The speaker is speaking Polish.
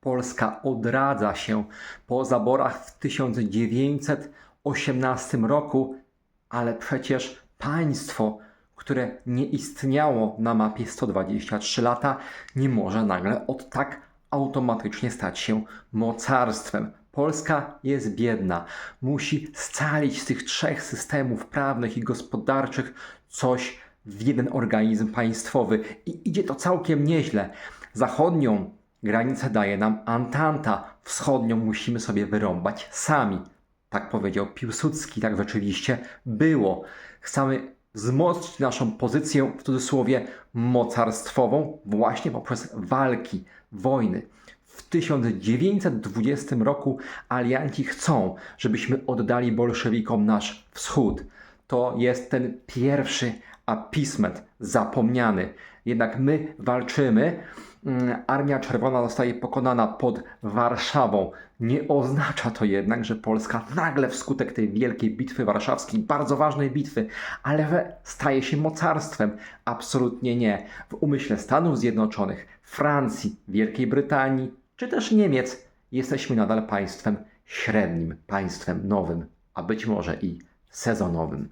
Polska odradza się po zaborach w 1918 roku, ale przecież państwo, które nie istniało na mapie 123 lata, nie może nagle od tak automatycznie stać się mocarstwem. Polska jest biedna. Musi scalić z tych trzech systemów prawnych i gospodarczych coś w jeden organizm państwowy. I idzie to całkiem nieźle. Zachodnią granicę daje nam Antanta, wschodnią musimy sobie wyrąbać sami. Tak powiedział Piłsudski, tak rzeczywiście było. Chcemy wzmocnić naszą pozycję, w cudzysłowie, mocarstwową właśnie poprzez walki, wojny. W 1920 roku alianci chcą, żebyśmy oddali bolszewikom nasz wschód. To jest ten pierwszy apisment zapomniany. Jednak my walczymy. Mm, Armia Czerwona zostaje pokonana pod Warszawą. Nie oznacza to jednak, że Polska nagle wskutek tej wielkiej bitwy warszawskiej, bardzo ważnej bitwy, ale staje się mocarstwem. Absolutnie nie. W umyśle Stanów Zjednoczonych, Francji, Wielkiej Brytanii czy też Niemiec jesteśmy nadal państwem średnim, państwem nowym, a być może i sezonowym.